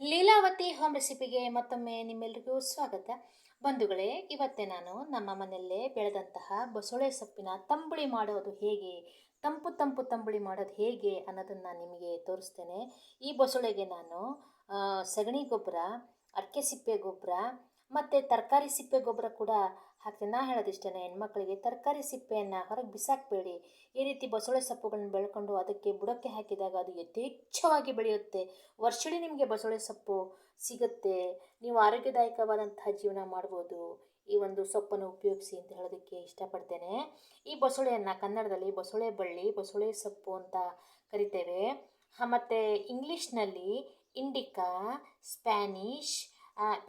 Leelavathi home ರೆಸಿಪಿಗೆ ಮತ್ತೊಮ್ಮೆ ನಿಮ್ಮೆಲ್ಲರಿಗೂ ಸ್ವಾಗತ. ಬಂಧುಗಳೇ, ಇವತ್ತೇ ನಾನು ನಮ್ಮ ಮನೆಯಲ್ಲೇ ಬೆಳೆದಂತಹ ಬಸಳೆ ಸೊಪ್ಪಿನ ತಂಬುಳಿ ಮಾಡೋದು ಹೇಗೆ, ತಂಪು ತಂಪು ತಂಬುಳಿ ಮಾಡೋದು ಹೇಗೆ ಅನ್ನೋದನ್ನು ನಿಮಗೆ ತೋರಿಸ್ತೇನೆ. ಈ ಬಸಳೆಗೆ ನಾನು ಸಗಣಿ ಗೊಬ್ಬರ, ಅಡಿಕೆ ಸಿಪ್ಪೆ ಗೊಬ್ಬರ ಮತ್ತು ತರಕಾರಿ ಸಿಪ್ಪೆ ಗೊಬ್ಬರ ಕೂಡ ಹಾಕ್ತೀನಿ. ನಾ ಹೇಳೋದಿಷ್ಟೇ ಹೆಣ್ಮಕ್ಳಿಗೆ ತರಕಾರಿ ಸಿಪ್ಪೆಯನ್ನು ಹೊರಗೆ ಬಿಸಾಕಬೇಡಿ. ಈ ರೀತಿ ಬಸಳೆ ಸೊಪ್ಪುಗಳನ್ನ ಬೆಳ್ಕೊಂಡು ಅದಕ್ಕೆ ಬುಡಕ್ಕೆ ಹಾಕಿದಾಗ ಅದು ಯಥೇಚ್ಛವಾಗಿ ಬೆಳೆಯುತ್ತೆ. ವರ್ಷಳಿ ನಿಮಗೆ ಬಸಳೆ ಸೊಪ್ಪು ಸಿಗುತ್ತೆ. ನೀವು ಆರೋಗ್ಯದಾಯಕವಾದಂತಹ ಜೀವನ ಮಾಡ್ಬೋದು. ಈ ಒಂದು ಸೊಪ್ಪನ್ನು ಉಪಯೋಗಿಸಿ ಅಂತ ಹೇಳೋದಕ್ಕೆ ಇಷ್ಟಪಡ್ತೇನೆ. ಈ ಬಸಳೆಯನ್ನು ಕನ್ನಡದಲ್ಲಿ ಬಸಳೆ ಬಳ್ಳಿ, ಬಸಳೆ ಸೊಪ್ಪು ಅಂತ ಕರಿತೇವೆ. ಮತ್ತು ಇಂಗ್ಲೀಷ್ನಲ್ಲಿ ಇಂಡಿಕಾ, ಸ್ಪ್ಯಾನಿಷ್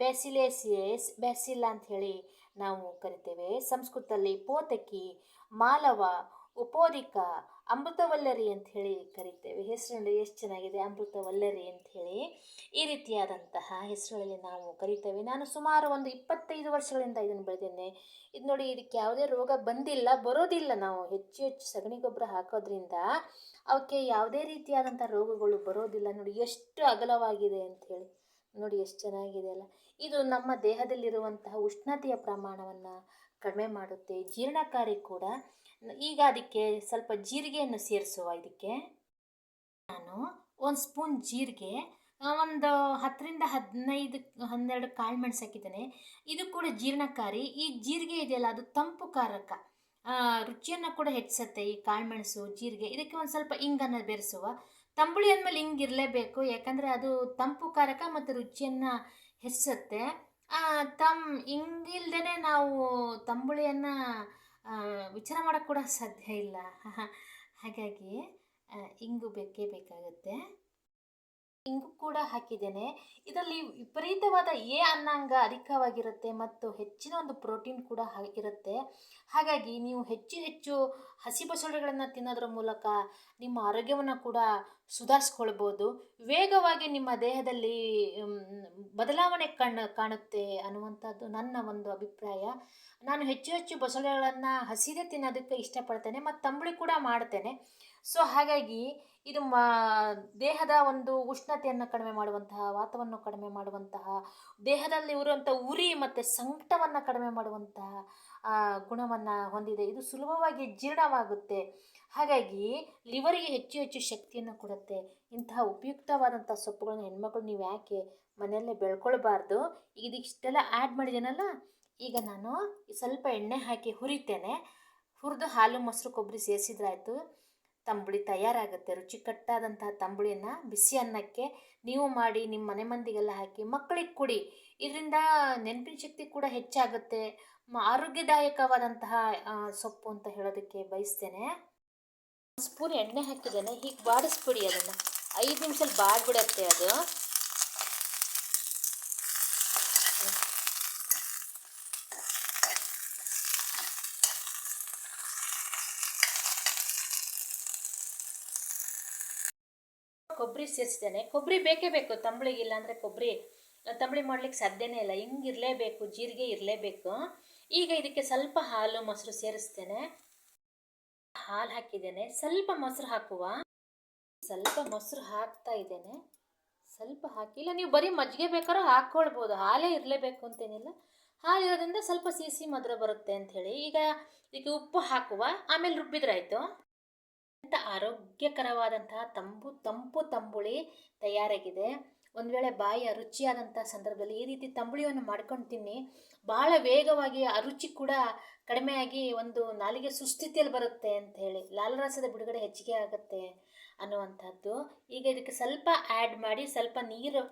ಬ್ಯಾಸಿಲೇಸಿಯಸ್ ಅಂತ ಹೇಳಿ ನಾವು ಕರಿತೇವೆ. ಸಂಸ್ಕೃತದಲ್ಲಿ ಪೋತಕಿ, ಮಾಲವ, ಉಪೋದಿಕ, ಅಮೃತವಲ್ಲರಿ ಅಂತ ಹೇಳಿ ಕರಿತೇವೆ. ಹೆಸರು ಎಷ್ಟು ಚೆನ್ನಾಗಿದೆ, ಅಮೃತವಲ್ಲರಿ ಅಂತ ಹೇಳಿ ಈ ರೀತಿಯಾದಂತಹ ಹೆಸರುಗಳಲ್ಲಿ ನಾವು ಕರಿತೇವೆ. ನಾನು ಸುಮಾರು ಒಂದು ಇಪ್ಪತ್ತೈದು ವರ್ಷಗಳಿಂದ ಇದನ್ನು ಬೆಳೆದೇನೆ ಇದು ನೋಡಿ, ಇದಕ್ಕೆ ಯಾವುದೇ ರೋಗ ಬಂದಿಲ್ಲ, ಬರೋದಿಲ್ಲ. ನಾವು ಹೆಚ್ಚು ಹೆಚ್ಚು ಸಗಣಿ ಗೊಬ್ಬರ ಹಾಕೋದ್ರಿಂದ ಅವಕ್ಕೆ ಯಾವುದೇ ರೀತಿಯಾದಂಥ ರೋಗಗಳು ಬರೋದಿಲ್ಲ. ನೋಡಿ, ಎಷ್ಟು ಅಗಲವಾಗಿದೆ ಅಂತ ಹೇಳಿ ನೋಡಿ ಎಷ್ಟು ಚೆನ್ನಾಗಿದೆ ಅಲ್ಲ. ಇದು ನಮ್ಮ ದೇಹದಲ್ಲಿರುವಂತಹ ಉಷ್ಣತೆಯ ಪ್ರಮಾಣವನ್ನು ಕಡಿಮೆ ಮಾಡುತ್ತೆ, ಜೀರ್ಣಕಾರಿ ಕೂಡ. ಈಗ ಅದಕ್ಕೆ ಸ್ವಲ್ಪ ಜೀರಿಗೆಯನ್ನು ಸೇರಿಸುವ ಇದಕ್ಕೆ. ನಾನು ಒಂದು ಸ್ಪೂನ್ ಜೀರಿಗೆ ಒಂದು ಹತ್ತರಿಂದ ಹದಿನೈದು, ಹನ್ನೆರಡು ಕಾಳು ಮೆಣಸು ಹಾಕಿದ್ದೇನೆ ಇದು ಕೂಡ ಜೀರ್ಣಕಾರಿ. ಈ ಜೀರಿಗೆ ಇದೆಯಲ್ಲ, ಅದು ತಂಪು ಕಾರಕ. ರುಚಿಯನ್ನು ಕೂಡ ಹೆಚ್ಚಿಸುತ್ತೆ ಈ ಕಾಳು ಮೆಣಸು, ಜೀರಿಗೆ. ಇದಕ್ಕೆ ಒಂದು ಸ್ವಲ್ಪ ಇಂಗನ್ನು ಬೆರೆಸುವ. ತಂಬುಳಿ ಅಂದಮೇಲೆ ಹಿಂಗೆ ಇರಲೇಬೇಕು. ಯಾಕಂದರೆ ಅದು ತಂಪು ಕಾರಕ ಮತ್ತು ರುಚಿಯನ್ನು ಹೆಚ್ಚಿಸುತ್ತೆ. ತಮ್ ಹಿಂಗಿಲ್ದೇ ನಾವು ತಂಬುಳಿಯನ್ನು ವಿಚಾರ ಮಾಡೋಕ್ಕೆ ಕೂಡ ಸಾಧ್ಯ ಇಲ್ಲ. ಹಾಗಾಗಿ ಹಿಂಗು ಬೇಕೇ ಬೇಕಾಗುತ್ತೆ. ಹಾಕಿದ್ದೇನೆ. ಇದರಲ್ಲಿ ವಿಪರೀತವಾದ ಎ ಅನ್ನಾಂಗ ಅಧಿಕವಾಗಿರುತ್ತೆ ಮತ್ತು ಹೆಚ್ಚಿನ ಒಂದು ಪ್ರೋಟೀನ್ ಕೂಡ ಇರುತ್ತೆ. ಹಾಗಾಗಿ ನೀವು ಹೆಚ್ಚು ಹೆಚ್ಚು ಹಸಿ ಬಸಳೆಗಳನ್ನು ತಿನ್ನೋದ್ರ ಮೂಲಕ ನಿಮ್ಮ ಆರೋಗ್ಯವನ್ನು ಕೂಡ ಸುಧಾರಿಸ್ಕೊಳ್ಬೋದು. ವೇಗವಾಗಿ ನಿಮ್ಮ ದೇಹದಲ್ಲಿ ಬದಲಾವಣೆ ಕಣ್ಣು ಕಾಣುತ್ತೆ ಅನ್ನುವಂಥದ್ದು ನನ್ನ ಒಂದು ಅಭಿಪ್ರಾಯ. ನಾನು ಹೆಚ್ಚು ಹೆಚ್ಚು ಬಸಳೆಗಳನ್ನು ಹಸಿದೇ ತಿನ್ನೋದಕ್ಕೆ ಇಷ್ಟಪಡ್ತೇನೆ ಮತ್ತು ತಂಬುಳಿ ಕೂಡ ಮಾಡ್ತೇನೆ. ಸೊ ಹಾಗಾಗಿ ಇದು ಮಾ, ದೇಹದ ಒಂದು ಉಷ್ಣತೆಯನ್ನು ಕಡಿಮೆ ಮಾಡುವಂತಹ, ವಾತವನ್ನು ಕಡಿಮೆ ಮಾಡುವಂತಹ, ದೇಹದಲ್ಲಿ ಇರುವಂಥ ಉರಿ ಮತ್ತು ಸಂಕಟವನ್ನು ಕಡಿಮೆ ಮಾಡುವಂತಹ ಗುಣವನ್ನು ಹೊಂದಿದೆ. ಇದು ಸುಲಭವಾಗಿ ಜೀರ್ಣವಾಗುತ್ತೆ. ಹಾಗಾಗಿ ಲಿವರಿಗೆ ಹೆಚ್ಚು ಹೆಚ್ಚು ಶಕ್ತಿಯನ್ನು ಕೊಡುತ್ತೆ. ಇಂತಹ ಉಪಯುಕ್ತವಾದಂಥ ಸೊಪ್ಪುಗಳನ್ನ ಹೆಣ್ಮಕ್ಳು ನೀವು ಯಾಕೆ ಮನೆಯಲ್ಲೇ ಬೆಳ್ಕೊಳ್ಬಾರ್ದು? ಇದಿಷ್ಟೆಲ್ಲ ಆ್ಯಡ್ ಮಾಡಿದ್ದೀನಲ್ಲ ಈಗ ನಾನು ಸ್ವಲ್ಪ ಎಣ್ಣೆ ಹಾಕಿ ಹುರಿತೇನೆ. ಹುರಿದು ಹಾಲು, ಮೊಸರು, ಕೊಬ್ಬರಿ ಸೇರಿಸಿದ್ರಾಯ್ತು. ತಂಬುಳಿ ತಯಾರಾಗುತ್ತೆ. ರುಚಿಕಟ್ಟಾದಂತಹ ತಂಬುಳಿಯನ್ನು ಬಿಸಿ ಅನ್ನಕ್ಕೆ ನೀವು ಮಾಡಿ ನಿಮ್ಮ ಮನೆ ಮಂದಿಗೆಲ್ಲ ಹಾಕಿ ಮಕ್ಕಳಿಗೆ ಕೊಡಿ. ಇದರಿಂದ ನೆನಪಿನ ಶಕ್ತಿ ಕೂಡ ಹೆಚ್ಚಾಗುತ್ತೆ. ಆರೋಗ್ಯದಾಯಕವಾದಂತಹ ಸೊಪ್ಪು ಅಂತ ಹೇಳೋದಕ್ಕೆ ಬಯಸ್ತೇನೆ. ಸ್ಪೂನ್ ಎಣ್ಣೆ ಹಾಕಿದ್ದೇನೆ. ಹೀಗೆ ಬಾಡಿಸ್ಬಿಡಿ ಅದನ್ನು. ಐದು ನಿಮಿಷದಲ್ಲಿ ಬಾಡ್ಬಿಡತ್ತೆ ಅದು. ಕೊಬ್ಬರಿ ಸೇರಿಸ್ತೇನೆ ಕೊಬ್ಬರಿ ಬೇಕೇ ಬೇಕು. ತಂಬಳಿಗೆ ಇಲ್ಲಾಂದರೆ ಕೊಬ್ಬರಿ ತಂಬಳಿ ಮಾಡ್ಲಿಕ್ಕೆ ಸಾಧ್ಯನೇ ಇಲ್ಲ. ಹಿಂಗೆ ಇರಲೇಬೇಕು, ಜೀರಿಗೆ ಇರಲೇಬೇಕು. ಈಗ ಇದಕ್ಕೆ ಸ್ವಲ್ಪ ಹಾಲು, ಮೊಸರು ಸೇರಿಸ್ತೇನೆ. ಹಾಲು ಹಾಕಿದ್ದೇನೆ. ಸ್ವಲ್ಪ ಮೊಸರು ಹಾಕುವ. ಸ್ವಲ್ಪ ಮೊಸರು ಹಾಕ್ತಾ ಇದ್ದೇನೆ. ಸ್ವಲ್ಪ ಹಾಕಿಲ್ಲ ನೀವು ಬರೀ ಮಜ್ಜಿಗೆ ಬೇಕಾದ್ರೂ ಹಾಕ್ಕೊಳ್ಬೋದು. ಹಾಲೇ ಇರಲೇಬೇಕು ಅಂತೇನಿಲ್ಲ. ಹಾಲಿರೋದ್ರಿಂದ ಸ್ವಲ್ಪ ಸಿಹಿ ಮಧುರ ಬರುತ್ತೆ ಅಂಥೇಳಿ ಈಗ ಇದಕ್ಕೆ ಉಪ್ಪು ಹಾಕುವ. ಆಮೇಲೆ ರುಬ್ಬಿದ್ರಾಯ್ತು ಅಂತ ಆರೋಗ್ಯಕರವಾದಂತಹ ತಂಬು, ತಂಪು ತಂಬುಳಿ ತಯಾರಾಗಿದೆ. ಒಂದು ವೇಳೆ ಬಾಯಿ ರುಚಿಯಾದಂಥ ಸಂದರ್ಭದಲ್ಲಿ ಈ ರೀತಿ ತಂಬುಳಿಯನ್ನು ಮಾಡ್ಕೊಂಡು ತಿನ್ನಿ, ಬಹಳ ವೇಗವಾಗಿ ಆ ರುಚಿ ಕೂಡ ಕಡಿಮೆಯಾಗಿ ಒಂದು ನಾಲಿಗೆ ಸುಸ್ಥಿತಿಯಲ್ಲಿ ಬರುತ್ತೆ ಅಂತ ಹೇಳಿ ಲಾಲರಸದ ಬಿಡುಗಡೆ ಹೆಚ್ಚಿಗೆ ಆಗುತ್ತೆ ಅನ್ನುವಂಥದ್ದು. ಈಗ ಇದಕ್ಕೆ ಸ್ವಲ್ಪ ಆ್ಯಡ್ ಮಾಡಿ, ಸ್ವಲ್ಪ ನೀರು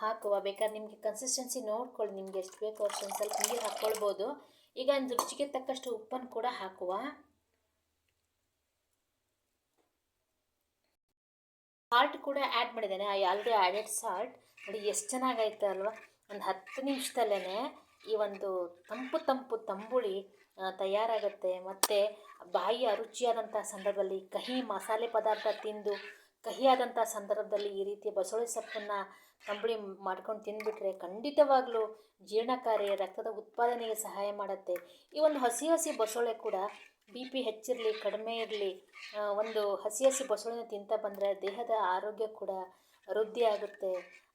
ಹಾಕುವ ಬೇಕಾದ್ರೆ ನಿಮಗೆ ಕನ್ಸಿಸ್ಟೆನ್ಸಿ ನೋಡ್ಕೊಳ್ಳಿ, ನಿಮಗೆ ಎಷ್ಟು ಬೇಕೋ ಅಷ್ಟೊಂದು ಸ್ವಲ್ಪ ನೀರು ಹಾಕ್ಕೊಳ್ಬೋದು. ಈಗ ಒಂದು ರುಚಿಗೆ ತಕ್ಕಷ್ಟು ಉಪ್ಪನ್ನು ಕೂಡ ಹಾಕುವ. ಸಾಲ್ಟ್ ಕೂಡ ಆ್ಯಡ್ ಮಾಡಿದ್ದೇನೆ. ಐ ಆಲ್ರೆಡಿ ಆ್ಯಡೆಡ್ ಸಾಲ್ಟ್ ನೋಡಿ, ಎಷ್ಟು ಚೆನ್ನಾಗೈತೆ ಅಲ್ವಾ? ಒಂದು ಹತ್ತು ನಿಮಿಷದಲ್ಲೇ ಈ ಒಂದು ತಂಪು ತಂಪು ತಂಬುಳಿ ತಯಾರಾಗುತ್ತೆ. ಮತ್ತು ಬಾಯಿಯ ರುಚಿಯಾದಂಥ ಸಂದರ್ಭದಲ್ಲಿ ಕಹಿ ಮಸಾಲೆ ಪದಾರ್ಥ ತಿಂದು ಕಹಿಯಾದಂಥ ಸಂದರ್ಭದಲ್ಲಿ ಈ ರೀತಿಯ ಬಸಳೆ ಸೊಪ್ಪನ್ನು ತಂಬುಳಿ ಮಾಡ್ಕೊಂಡು ತಿಂದುಬಿಟ್ರೆ ಖಂಡಿತವಾಗಲೂ ಜೀರ್ಣಕಾರಿ ರಕ್ತದ ಉತ್ಪಾದನೆಗೆ ಸಹಾಯ ಮಾಡುತ್ತೆ. ಈ ಒಂದು ಹಸಿ ಹಸಿ ಬಸಳೆ ಕೂಡ ಬಿ ಪಿ ಹೆಚ್ಚಿರಲಿ, ಕಡಿಮೆ ಇರಲಿ ಒಂದು ಹಸಿ ಹಸಿ ಬಸಳೆನ ತಿಂತಾ ಬಂದರೆ ದೇಹದ ಆರೋಗ್ಯ ಕೂಡ ವೃದ್ಧಿ ಆಗುತ್ತೆ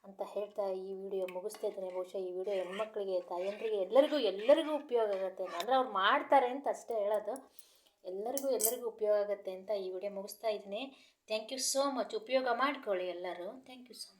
ಅಂತ ಹೇಳ್ತಾ ಈ ವಿಡಿಯೋ ಮುಗಿಸ್ತಾ ಇದ್ದೀನಿ. ಬಹುಶಃ ಈ ವಿಡಿಯೋ ಹೆಣ್ಮಕ್ಳಿಗೆ, ತಾಯಂದ್ರಿಗೆ, ಎಲ್ಲರಿಗೂ ಎಲ್ಲರಿಗೂ ಉಪಯೋಗ ಆಗುತ್ತೆ ಅಂದರೆ ಅವ್ರು ಮಾಡ್ತಾರೆ ಅಂತ ಅಷ್ಟೇ ಹೇಳೋದು. ಎಲ್ಲರಿಗೂ ಎಲ್ಲರಿಗೂ ಉಪಯೋಗ ಆಗುತ್ತೆ ಅಂತ ಈ ವಿಡಿಯೋ ಮುಗಿಸ್ತಾ ಇದ್ದೀನಿ. ಥ್ಯಾಂಕ್ ಯು ಸೋ ಮಚ್ ಉಪಯೋಗ ಮಾಡ್ಕೊಳ್ಳಿ ಎಲ್ಲರೂ. Thank you so much